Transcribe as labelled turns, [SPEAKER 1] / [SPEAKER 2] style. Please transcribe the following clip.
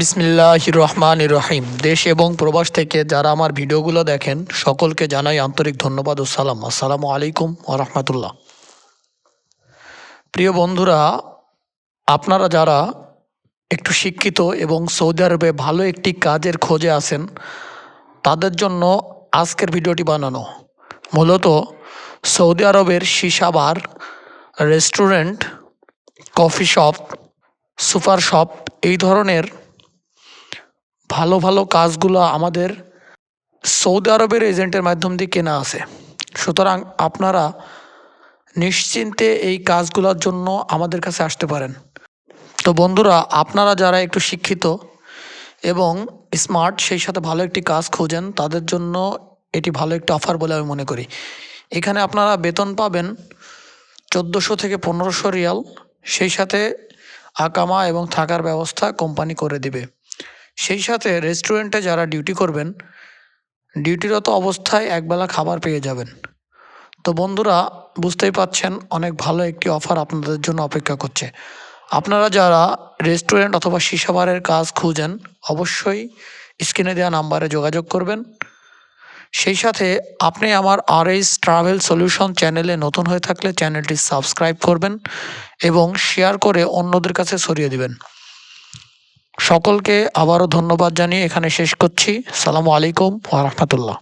[SPEAKER 1] বিসমিল্লাহ রহমান রহিম দেশ এবং প্রবাস থেকে যারা আমার ভিডিওগুলো দেখেন, সকলকে জানাই আন্তরিক ধন্যবাদ ও সালাম। আসসালামু আলাইকুম রহমতুল্লাহ। প্রিয় বন্ধুরা, আপনারা যারা একটু শিক্ষিত এবং সৌদি আরবে ভালো একটি কাজের খোঁজে আছেন, তাদের জন্য আজকের ভিডিওটি বানানো। মূলত সৌদি আরবের সিসাবার restaurant, coffee shop, super shop, এই ধরনের ভালো ভালো কাজগুলো আমাদের সৌদি আরবের এজেন্টের মাধ্যম দিয়ে কেনা আছে। সুতরাং আপনারা নিশ্চিন্তে এই কাজগুলোর জন্য আমাদের কাছে আসতে পারেন। তো বন্ধুরা, আপনারা যারা একটু শিক্ষিত এবং স্মার্ট, সেই সাথে ভালো একটি কাজ খোঁজেন, তাদের জন্য এটি ভালো একটি অফার বলে আমি মনে করি। এখানে আপনারা বেতন পাবেন চোদ্দোশো থেকে পনেরোশো রিয়াল, সেই সাথে আকামা এবং থাকার ব্যবস্থা কোম্পানি করে দিবে। সেই সাথে রেস্টুরেন্টে যারা ডিউটি করবেন ডিউটিরত অবস্থায় একবেলা খাবার পেয়ে যাবেন। তো বন্ধুরা, বুঝতেই পাচ্ছেন অনেক ভালো একটি অফার আপনাদের জন্য অপেক্ষা করছে। আপনারা যারা রেস্টুরেন্ট অথবা সিসাবারের কাজ খুঁজেন, অবশ্যই স্ক্রিনে দেওয়া নাম্বারে যোগাযোগ করবেন। সেই সাথে আপনি আমার আর এইস ট্রাভেল সলিউশন চ্যানেলে নতুন হয়ে থাকলে চ্যানেলটি সাবস্ক্রাইব করবেন এবং শেয়ার করে অন্যদের কাছে ছড়িয়ে দিবেন। সকলকে আবারও ধন্যবাদ জানিয়ে এখানে শেষ করছি। সালামু আলাইকুম ওয়া রাহমাতুল্লাহ।